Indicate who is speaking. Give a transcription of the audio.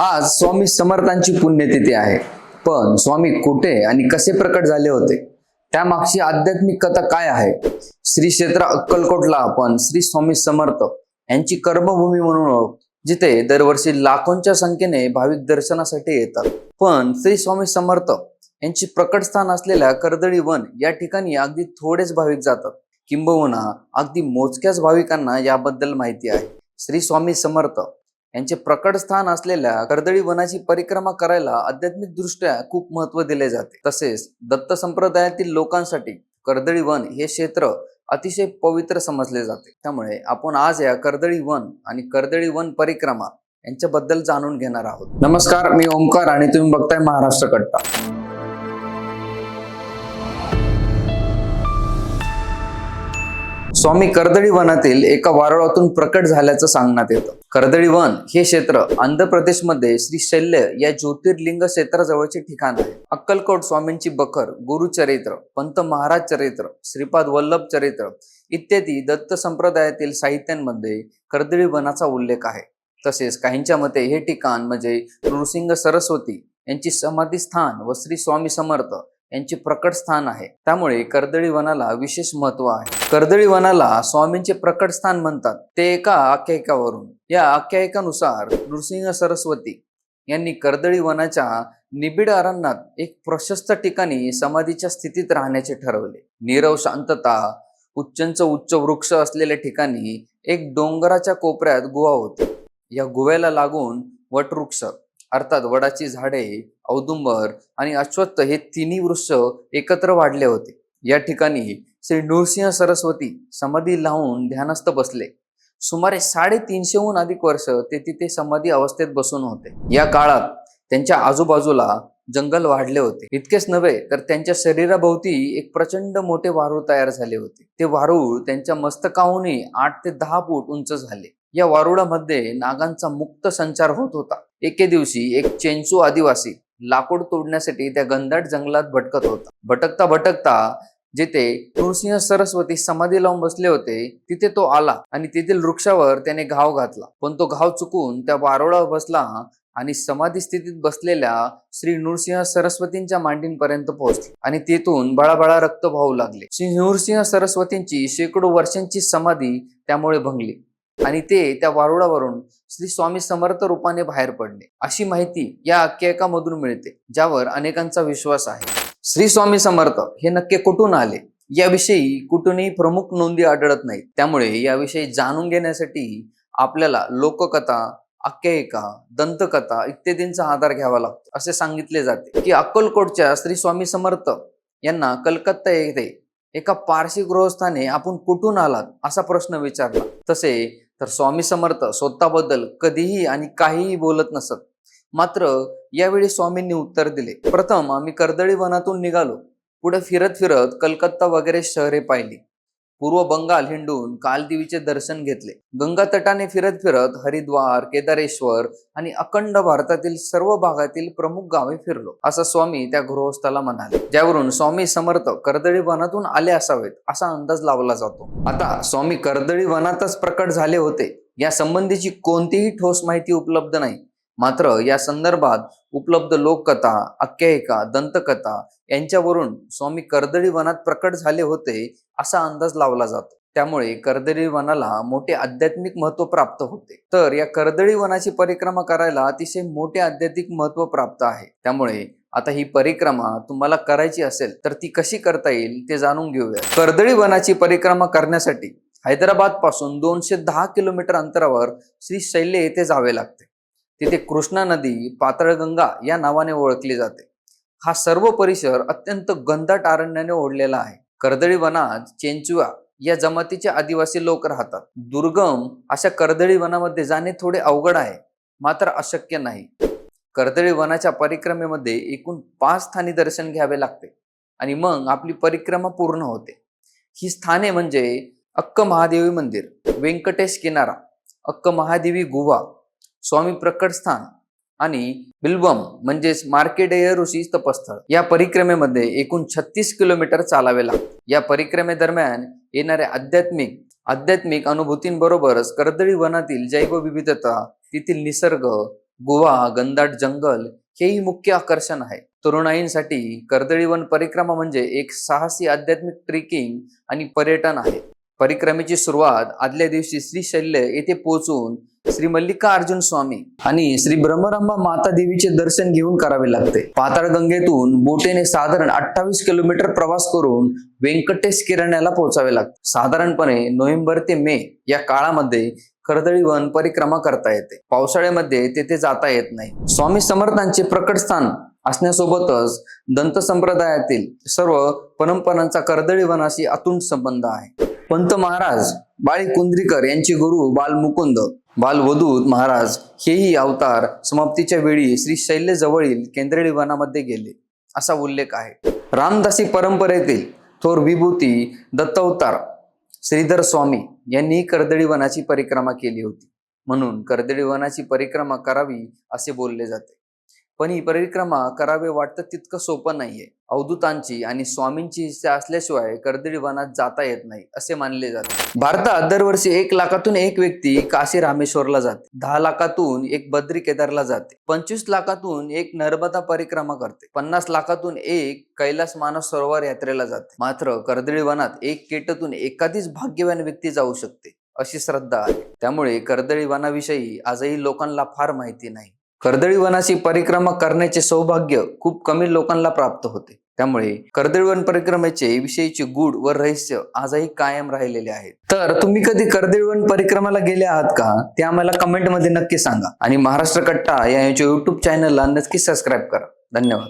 Speaker 1: आज स्वामी समर्थांची पुण्यतिथी आहे. पण स्वामी कुठे आणि कसे प्रकट झाले होते? त्यामागची आध्यात्मिक कथा काय आहे? श्री क्षेत्र अक्कलकोटला आपण श्री स्वामी समर्थ यांची कर्मभूमी म्हणून ओळख जिथे दरवर्षी लाखोंच्या संख्येने भाविक दर्शनासाठी येतात. पण श्री स्वामी समर्थ यांची प्रकट स्थान असलेल्या कर्दळी वन या ठिकाणी अगदी थोडेच भाविक जातात. किंबहुना अगदी मोजक्याच भाविकांना याबद्दल माहिती आहे. श्री स्वामी समर्थ यांचे प्रकट स्थान असलेल्या कर्दळी वनाची परिक्रमा करायला आध्यात्मिक दृष्ट्या खूप महत्त्व दिले जाते. तसेच दत्त संप्रदायातील लोकांसाठी कर्दळी वन हे क्षेत्र अतिशय पवित्र समजले जाते. त्यामुळे आपण आज या कर्दळी वन आणि कर्दळी वन परिक्रमा यांच्याबद्दल जाणून घेणार आहोत. नमस्कार मी ओंकार आणि तुम्ही बघताय महाराष्ट्र कट्टा. स्वामी कर्दळी वनातील एका वारुळातून प्रकट झाल्याचं सांगण्यात येतं. कर्दळीवन हे क्षेत्र आंध्र प्रदेशमध्ये श्री शैल्य या ज्योतिर्लिंग क्षेत्राजवळचे ठिकाण आहे. अक्कलकोट स्वामींची बखर गुरुचरित्र पंत महाराज चरित्र श्रीपाद वल्लभ चरित्र इत्यादी दत्त संप्रदायातील साहित्यांमध्ये कर्दळी वनाचा उल्लेख आहे. तसेच काहींच्या मते हे ठिकाण म्हणजे नृसिंह सरस्वती यांची समाधी स्थान व श्री स्वामी समर्थ यांचे प्रकट स्थान आहे. त्यामुळे कर्दळी वनाला विशेष महत्त्व आहे. कर्दळी वनाला स्वामींचे प्रकट स्थान म्हणतात. ते एका आख्यायिकावरून. या आख्यायिकानुसार नृसिंह सरस्वती यांनी कर्दळी वनाच्या निबिड अरण्यात एक प्रशस्त ठिकाणी समाधीच्या स्थितीत राहण्याचे ठरवले. नीरव शांतता उच्चंच उच्च वृक्ष असलेल्या ठिकाणी एक डोंगराच्या कोपऱ्यात गुहा होती. या गुव्याला लागून वटवृक्ष अर्थात वडाची झाडे औदुंबर आणि अश्वत्थ हे तिन्ही वृक्ष एकत्र वाढले होते. या ठिकाणी श्री नृसिंह सरस्वती समाधी लावून ध्यानस्थ बसले. सुमारे साडेतीनशेहून अधिक वर्ष ते तिथे समाधी अवस्थेत बसून होते. या काळात त्यांच्या आजूबाजूला जंगल वाढले होते. इतकेच नव्हे तर त्यांच्या शरीराभोवती एक प्रचंड मोठे वारूळ तयार झाले होते. ते वारूळ त्यांच्या मस्तकाहूनही आठ ते दहा फूट उंच झाले. या वारुळामध्ये नागांचा मुक्त संचार होत होता. एके दिवशी एक चेंचू आदिवासी लाकूड तोडण्यासाठी त्या घनदाट जंगलात भटकत होता. भटकता भटकता जिथे नृसिंह सरस्वती समाधी लावून बसले होते तिथे तो आला आणि तेथील वृक्षावर त्याने घाव घातला. पण तो घाव चुकून त्या वारोळावर बसला आणि समाधी स्थितीत बसलेल्या श्री नृसिंह सरस्वतींच्या मांडींपर्यंत पोहोचले आणि तेथून बळाबळा रक्त वाहू लागले. श्री नृसिंह सरस्वतींची शेकडो वर्षांची समाधी त्यामुळे भंगली आणि ते त्या वारुळावरून श्री स्वामी समर्थ रूपाने बाहेर पडले. अशी माहिती या आख्यायिकामधून मिळते ज्यावर अनेकांचा विश्वास आहे. श्री स्वामी समर्थ हे नक्की कुठून आले? याविषयी कुठूनही प्रमुख नोंदी आढळत नाहीत. त्यामुळे याविषयी जाणून घेण्यासाठी आपल्याला लोककथा आख्यायिका दंतकथा इत्यादींचा आधार घ्यावा लागतो. असे सांगितले जाते की अक्कलकोटच्या श्री स्वामी समर्थ यांना कलकत्ता येथे एका पारशी गृहस्थाने आपण कुठून आलात? असा प्रश्न विचारला. तसे तर स्वामी समर्थ स्वतःबद्दल कधीही आणि काहीही बोलत नसत. मात्र यावेळी स्वामींनी उत्तर दिले. प्रथम आम्ही कर्दळी वनातून निघालो. पुढे फिरत फिरत कलकत्ता वगैरे शहरे पाहिली. पूर्व बंगाल हिंडून कालदेवीचे दर्शन घेतले. गंगा तटाने फिरत फिरत हरिद्वार केदारेश्वर आणि अखंड भारतातील सर्व भागातील प्रमुख गावे फिरलो. असं स्वामी त्या गृहस्थाला म्हणाले. ज्यावरून स्वामी समर्थ कर्दळी वनातून आले असावेत असा अंदाज लावला जातो. आता स्वामी कर्दळी वनातच प्रकट झाले होते या संबंधीची कोणतीही ठोस माहिती उपलब्ध नाही. मात्र या संदर्भात उपलब्ध लोककथा आख्यायिका दंतकथा यांच्यावरून स्वामी कर्दळी वनात प्रकट झाले होते असा अंदाज लावला जातो. त्यामुळे कर्दळी वनाला मोठे आध्यात्मिक महत्त्व प्राप्त होते. तर या कर्दळी वनाची परिक्रमा करायला अतिशय मोठे आध्यात्मिक महत्त्व प्राप्त आहे. त्यामुळे आता ही परिक्रमा तुम्हाला करायची असेल तर ती कशी करता येईल ते जाणून घेऊया. कर्दळी वनाची परिक्रमा करण्यासाठी हैदराबादपासून दोनशे दहा किलोमीटर अंतरावर श्री शैल्य येथे जावे लागते. तिथे कृष्णा नदी पातळगंगा या नावाने ओळखली जाते. हा सर्व परिसर अत्यंत गंधाट अरण्याने ओढलेला आहे. कर्दळी वनात चेंचुआ या जमातीचे आदिवासी लोक राहतात. दुर्गम अशा कर्दळी वनामध्ये जाणे थोडे अवघड आहे मात्र अशक्य नाही. कर्दळी वनाच्या परिक्रमेमध्ये एकूण पाच स्थानी दर्शन घ्यावे लागते आणि मग आपली परिक्रमा पूर्ण होते. ही स्थाने म्हणजे अक्क महादेवी मंदिर व्यंकटेश किनारा अक्क महादेवी गुहा स्वामी प्रकट स्थान आणि बिल्बम म्हणजेच मार्केडेय ऋषी तपस्थळ. या परिक्रमेमध्ये एकूण छत्तीस किलोमीटर चालावे लागते. या परिक्रमेदरम्यान येणाऱ्या आध्यात्मिक आध्यात्मिक अनुभूतींबरोबरच कर्दळी वनातील जैवविविधता तेथील निसर्ग गुहा घनदाट जंगल हेही मुख्य आकर्षण आहे. तरुणाईंसाठी कर्दळीवन परिक्रमा म्हणजे एक साहसी आध्यात्मिक ट्रेकिंग आणि पर्यटन आहे. परिक्रमेची सुरुवात आदल्या दिवशी श्री शैल्य येथे पोहोचून श्री मल्लिकार्जुन स्वामी आणि श्री ब्रह्मरंबा माता देवीचे दर्शन घेऊन करावे लागते. पाताळगंगेतून बोटेने साधारण अठ्ठावीस किलोमीटर प्रवास करून व्यंकटेश किरण्याला पोहोचावे लागते. साधारणपणे नोव्हेंबर ते मे या काळामध्ये कर्दळी वन परिक्रमा करता येते. पावसाळ्यामध्ये तेथे जाता येत नाही. स्वामी समर्थांचे प्रकट स्थान असण्यासोबतच दंत संप्रदायातील सर्व परंपरांचा कर्दळी वनाशी संबंध आहे. पंत महाराज बाळी कुंद्रीकर यांचे गुरु बाल मुकुंद बालवधूत महाराज हेही अवतार समाप्तीच्या वेळी श्री शैल्य जवळील केंद्रेळी वनामध्ये गेले असा उल्लेख आहे. रामदासी परंपरेतील थोर विभूती दत्तावतार श्रीधर स्वामी यांनी कर्दळी वनाची परिक्रमा केली होती. म्हणून कर्दळी वनाची परिक्रमा करावी असे बोलले जाते. पण ही परिक्रमा करावे वाटतं तितकं सोपं नाहीये. अवधूतांची आणि स्वामींची इच्छा असल्याशिवाय कर्दळी वनात जाता येत नाही असे मानले जाते. भारतात दरवर्षी एक लाखातून एक व्यक्ती काशी रामेश्वरला जाते. दहा लाखातून एक बद्री केदारला जाते. पंचवीस लाखातून एक नर्मदा परिक्रमा करते. पन्नास लाखातून एक कैलास मानस सरोवर यात्रेला जाते. मात्र कर्दळी वनात एक केटतून एखादीच भाग्यवान व्यक्ती जाऊ शकते अशी श्रद्धा आहे. त्यामुळे कर्दळी वनाविषयी आजही लोकांना फार माहिती नाही. कर्दळी वनाची परिक्रमा करण्याचे सौभाग्य खूप कमी लोकांना प्राप्त होते. त्यामुळे कर्दळीवन परिक्रमेचे विषयीचे गूढ व रहस्य आजही कायम राहिलेले आहेत. तर तुम्ही कधी कर्दळीवन परिक्रमाला गेले आहात का? ते आम्हाला कमेंटमध्ये नक्की सांगा. आणि महाराष्ट्र कट्टा या युट्यूब चॅनलला नक्की सबस्क्राईब करा. धन्यवाद.